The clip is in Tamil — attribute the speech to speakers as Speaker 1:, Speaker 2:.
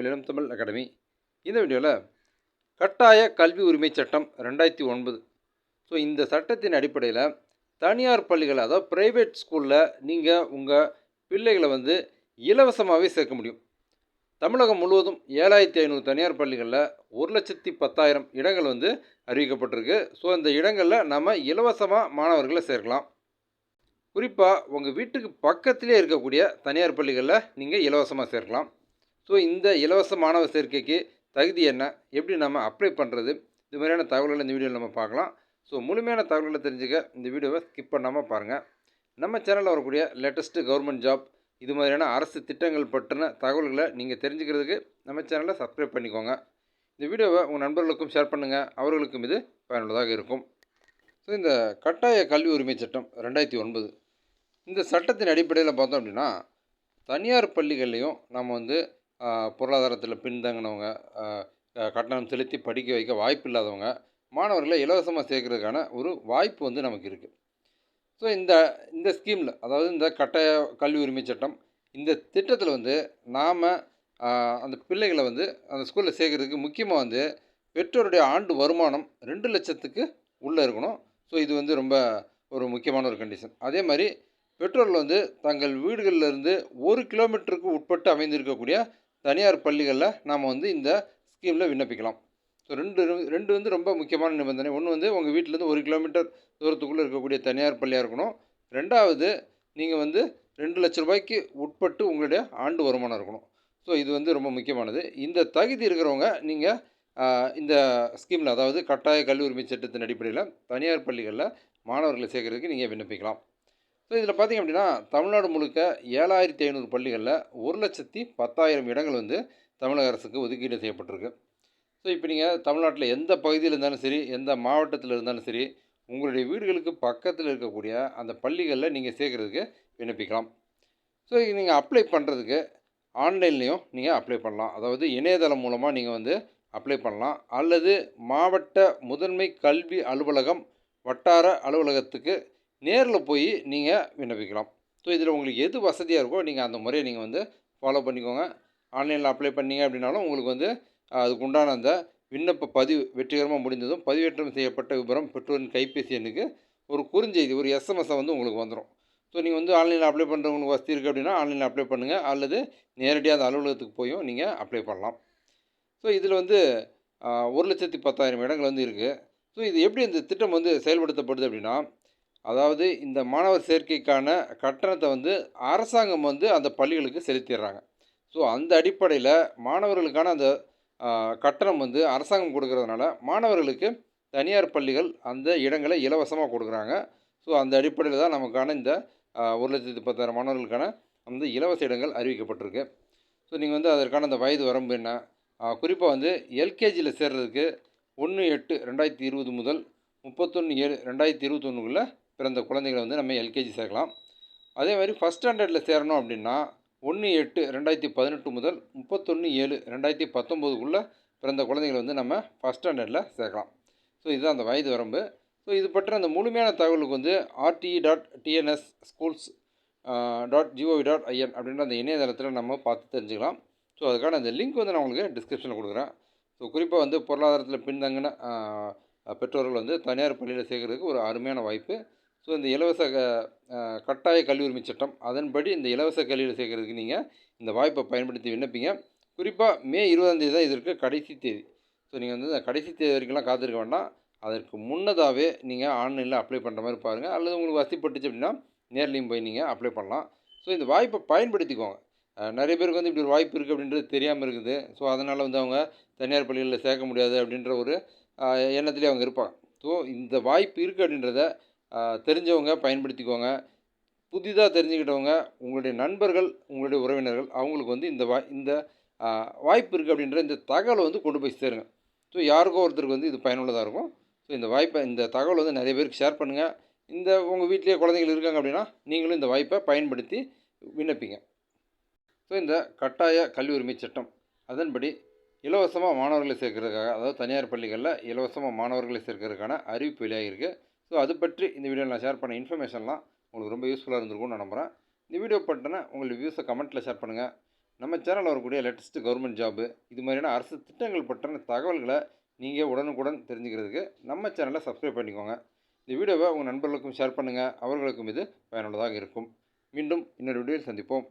Speaker 1: மில்லினம் இளம் தமிழ் அகாடமி. இந்த வீடியோவில் கட்டாய கல்வி உரிமை சட்டம் ரெண்டாயிரத்தி ஒன்பது. ஸோ இந்த சட்டத்தின் அடிப்படையில் தனியார் பள்ளிகள் அதாவது ப்ரைவேட் ஸ்கூலில் நீங்கள் உங்கள் பிள்ளைகளை வந்து இலவசமாகவே சேர்க்க முடியும். தமிழகம் முழுவதும் ஏழாயிரத்தி ஐநூறு தனியார் பள்ளிகளில் ஒரு லட்சத்தி பத்தாயிரம் இடங்கள் வந்து அறிவிக்கப்பட்டிருக்கு. ஸோ இந்த இடங்களில் நம்ம இலவசமாக மாணவர்களை சேர்க்கலாம். குறிப்பாக உங்கள் வீட்டுக்கு பக்கத்திலே இருக்கக்கூடிய தனியார் பள்ளிகளில் நீங்கள் இலவசமாக சேர்க்கலாம். ஸோ இந்த இலவச மாணவர் சேர்க்கைக்கு தகுதி என்ன? எப்படி நம்ம அப்ளை பண்ணுறது இது மாதிரியான தகவல்களை இந்த வீடியோவில் நம்ம பார்க்கலாம். ஸோ முழுமையான தகவல்களை தெரிஞ்சுக்க இந்த வீடியோவை ஸ்கிப் பண்ணாமல் பாருங்கள் நம்ம சேனலில் வரக்கூடிய லேட்டஸ்ட்டு கவர்மெண்ட் ஜாப் இது மாதிரியான அரசு திட்டங்கள் பற்றின தகவல்களை நீங்கள் தெரிஞ்சுக்கிறதுக்கு நம்ம சேனலை சப்ஸ்கிரைப் பண்ணிக்கோங்க. இந்த வீடியோவை உங்கள் நண்பர்களுக்கும் ஷேர் பண்ணுங்கள் அவர்களுக்கும் இது பயனுள்ளதாக இருக்கும். ஸோ இந்த கட்டாய கல்வி உரிமை சட்டம் ரெண்டாயிரத்தி ஒன்பது. இந்த சட்டத்தின் அடிப்படையில் பார்த்தோம் அப்படின்னா தனியார் பள்ளிகள்லேயும் நம்ம வந்து பொருளாதாரத்தில் பின்தங்கினவங்க கட்டணம் செலுத்தி படிக்க வைக்க வாய்ப்பு இல்லாதவங்க மாணவர்களை இலவசமாக சேர்க்கறதுக்கான ஒரு வாய்ப்பு வந்து நமக்கு இருக்குது ஸோ இந்த இந்த ஸ்கீமில் அதாவது இந்த கட்டாய கல்வி உரிமை சட்டம் இந்த திட்டத்தில் வந்து நாம் அந்த பிள்ளைகளை வந்து அந்த ஸ்கூலில் சேர்க்கறதுக்கு முக்கியமாக வந்து பெற்றோருடைய ஆண்டு வருமானம் ரெண்டு லட்சத்துக்கு உள்ளே இருக்கணும். ஸோ இது வந்து ரொம்ப ஒரு முக்கியமான ஒரு கண்டிஷன் அதே மாதிரி பெற்றோர்கள் வந்து தங்கள் வீடுகளில் இருந்து ஒரு கிலோமீட்டருக்கு உட்பட்டு அமைந்திருக்கக்கூடிய தனியார் பள்ளிகளில் நாம் வந்து இந்த ஸ்கீமில் விண்ணப்பிக்கலாம். ஸோ ரெண்டு ரெண்டு வந்து ரொம்ப முக்கியமான நிபந்தனை. ஒன்று வந்து உங்கள் வீட்டிலேருந்து ஒரு கிலோமீட்டர் தூரத்துக்குள்ளே இருக்கக்கூடிய தனியார் பள்ளியாக இருக்கணும். ரெண்டாவது நீங்கள் வந்து ரெண்டு லட்ச ரூபாய்க்கு உட்பட்டு உங்களுடைய ஆண்டு வருமானம் இருக்கணும். ஸோ இது வந்து ரொம்ப முக்கியமானது. இந்த தகுதி இருக்கிறவங்க நீங்கள் இந்த ஸ்கீமில் அதாவது கட்டாய கல்வி உரிமை சட்டத்தின் அடிப்படையில் தனியார் பள்ளிகளில் மாணவர்களை சேர்க்கறதுக்கு நீங்கள் விண்ணப்பிக்கலாம். ஸோ இதில் பார்த்திங்க அப்படின்னா தமிழ்நாடு முழுக்க ஏழாயிரத்தி ஐநூறு பள்ளிகளில் ஒரு லட்சத்தி பத்தாயிரம் இடங்கள் வந்து தமிழக அரசுக்கு ஒதுக்கீடு செய்யப்பட்டிருக்கு. ஸோ இப்போ நீங்கள் தமிழ்நாட்டில் எந்த பகுதியில் இருந்தாலும் சரி எந்த மாவட்டத்தில் இருந்தாலும் சரி உங்களுடைய வீடுகளுக்கு பக்கத்தில் இருக்கக்கூடிய அந்த பள்ளிகளில் நீங்கள் சேர்க்குறதுக்கு விண்ணப்பிக்கலாம். ஸோ இது நீங்கள் அப்ளை பண்ணுறதுக்கு ஆன்லைன்லேயும் நீங்கள் அப்ளை பண்ணலாம். அதாவது இணையதளம் மூலமாக நீங்கள் வந்து அப்ளை பண்ணலாம். அல்லது மாவட்ட முதன்மை கல்வி அலுவலகம் வட்டார அலுவலகத்துக்கு நேரில் போய் நீங்கள் விண்ணப்பிக்கலாம். ஸோ இதில் உங்களுக்கு எது வசதியாக இருக்கோ நீங்கள் அந்த முறையை நீங்கள் வந்து ஃபாலோ பண்ணிக்கோங்க. ஆன்லைனில் அப்ளை பண்ணீங்க அப்படின்னாலும் உங்களுக்கு வந்து அதுக்கு உண்டான அந்த விண்ணப்ப பதிவு வெற்றிகரமாக முடிந்ததும் பதிவேற்றம் செய்யப்பட்ட விவரம் பெற்றோரின் கைபேசி எண்ணுக்கு ஒரு குறுஞ்செய்தி ஒரு எஸ்எம்எஸ்ஸை வந்து உங்களுக்கு வந்துடும் ஸோ நீங்கள் வந்து ஆன்லைனில் அப்ளை பண்ணுறவங்களுக்கு வசதி இருக்குது அப்படின்னா ஆன்லைனில் அப்ளை பண்ணுங்கள் அல்லது நேரடியாக அந்த அலுவலகத்துக்கு போயும் நீங்கள் அப்ளை பண்ணலாம். ஸோ இதில் வந்து ஒரு லட்சத்தி பத்தாயிரம் இடங்கள் வந்து இருக்குது ஸோ இது எப்படி இந்த திட்டம் வந்து செயல்படுத்தப்படுது அப்படின்னா அதாவது இந்த மாணவர் சேர்க்கைக்கான கட்டணத்தை வந்து அரசாங்கம் வந்து அந்த பள்ளிகளுக்கு செலுத்திடுறாங்க. ஸோ அந்த அடிப்படையில் மாணவர்களுக்கான அந்த கட்டணம் வந்து அரசாங்கம் கொடுக்கறதுனால மாணவர்களுக்கு தனியார் பள்ளிகள் அந்த இடங்களை இலவசமாக கொடுக்குறாங்க. ஸோ அந்த அடிப்படையில் தான் நமக்கான இந்த ஒரு லட்சத்து பத்தாயிரம் மாணவர்களுக்கான அந்த இலவச இடங்கள் அறிவிக்கப்பட்டிருக்கு. ஸோ நீங்கள் வந்து அதற்கான அந்த வயது வரம்பு என்ன? குறிப்பாக வந்து எல்கேஜியில் சேர்றதுக்கு ஒன்று எட்டு ரெண்டாயிரத்தி இருபது முதல் முப்பத்தொன்று ஏழு ரெண்டாயிரத்தி இருபத்தொன்னுக்குள்ளே பிறந்த குழந்தைகளை வந்து நம்ம எல்கேஜி சேர்க்கலாம். அதே மாதிரி ஃபஸ்ட் ஸ்டாண்டர்டில் சேரணும் அப்படின்னா ஒன்று எட்டு ரெண்டாயிரத்தி பதினெட்டு முதல் முப்பத்தொன்று ஏழு ரெண்டாயிரத்தி பத்தொம்போதுக்குள்ளே பிறந்த குழந்தைகளை வந்து நம்ம ஃபஸ்ட் ஸ்டாண்டர்டில் சேர்க்கலாம். ஸோ இதுதான் அந்த வயது வரம்பு. ஸோ இது பற்றின அந்த முழுமையான தகவலுக்கு வந்து RTE dot TNS schools dot GOV dot IN அப்படின்ற அந்த இணையதளத்தில் நம்ம பார்த்து தெரிஞ்சுக்கலாம். ஸோ அதுக்கான அந்த லிங்க் வந்து நான் உங்களுக்கு டிஸ்கிரிப்ஷனில் கொடுக்குறேன். ஸோ குறிப்பாக வந்து பொருளாதாரத்தில் பின்தங்கின பெற்றோர்கள் வந்து தனியார் பள்ளியில் சேர்க்கறதுக்கு ஒரு அருமையான வாய்ப்பு. ஸோ இந்த இலவச கட்டாய கல்வி உரிமை சட்டம் அதன்படி இந்த இலவச கல்வியில் சேர்க்கறதுக்கு நீங்கள் இந்த வாய்ப்பை பயன்படுத்தி விண்ணப்பிங்க. குறிப்பாக மே இருபதாந்தேதி தான் இதற்கு கடைசி தேதி. ஸோ நீங்கள் வந்து இந்த கடைசி தேதி வரைக்கும்லாம் காத்திருக்க வேண்டாம். அதற்கு முன்னதாகவே நீங்கள் ஆன்லைனில் அப்ளை பண்ணுற மாதிரி பாருங்கள் அல்லது உங்களுக்கு வசதிப்பட்டுச்சு அப்படின்னா நேர்லேயும் போய் நீங்கள் அப்ளை பண்ணலாம். ஸோ இந்த வாய்ப்பை பயன்படுத்திக்கோங்க. நிறைய பேருக்கு வந்து இப்படி ஒரு வாய்ப்பு இருக்குது அப்படின்றது தெரியாமல் இருக்குது. ஸோ அதனால் வந்து அவங்க தனியார் பள்ளிகளில் சேர்க்க முடியாது அப்படின்ற ஒரு எண்ணத்துலேயே அவங்க இருப்பாங்க. ஸோ இந்த வாய்ப்பு இருக்குது அப்படின்றத தெரிஞ்சவங்க பயன்படுத்திக்கோங்க. புதிதாக தெரிஞ்சுக்கிட்டவங்க உங்களுடைய நண்பர்கள் உங்களுடைய உறவினர்கள் அவங்களுக்கு வந்து இந்த வாய் இந்த வாய்ப்பு இருக்குது அப்படின்ற இந்த தகவலை வந்து கொண்டு போய் சேருங்க. ஸோ யாருக்கோ ஒருத்தருக்கு வந்து இது பயனுள்ளதாக இருக்கும். ஸோ இந்த வாய்ப்பை இந்த தகவல் வந்து நிறைய பேருக்கு ஷேர் பண்ணுங்கள் இந்த உங்கள் வீட்டிலேயே குழந்தைகள் இருக்காங்க அப்படின்னா நீங்களும் இந்த வாய்ப்பை பயன்படுத்தி விண்ணப்பிங்க. ஸோ இந்த கட்டாய கல்வி உரிமை சட்டம் அதன்படி இலவசமாக மாணவர்களை சேர்க்கறதுக்காக அதாவது தனியார் பள்ளிகளில் இலவசமாக மாணவர்களை சேர்க்கறதுக்கான அறிவிப்பு வெளியாகிருக்கு ஸோ அது பற்றி இந்த வீடியோவில் நான் ஷேர் பண்ண இன்ஃபர்மேஷன்லாம் உங்களுக்கு ரொம்ப யூஸ்ஃபுல்லாக இருந்திருக்கும்னு நான் நம்புகிறேன் இந்த வீடியோ பற்றின உங்களுக்கு வியூஸை கமெண்ட்டில் ஷேர் பண்ணுங்கள் நம்ம சேனலில் வரக்கூடிய லேட்டஸ்ட் கவர்மெண்ட் ஜாபு இது மாதிரியான அரசு திட்டங்கள் பற்றின தகவல்களை நீங்கள் உடனுக்குடன் தெரிஞ்சுக்கிறதுக்கு நம்ம சேனலை சப்ஸ்கிரைப் பண்ணிக்கோங்க. இந்த வீடியோவை உங்கள் நண்பர்களுக்கும் ஷேர் பண்ணுங்கள் அவர்களுக்கும் இது பயனுள்ளதாக இருக்கும். மீண்டும் இன்னொரு வீடியோவில் சந்திப்போம்.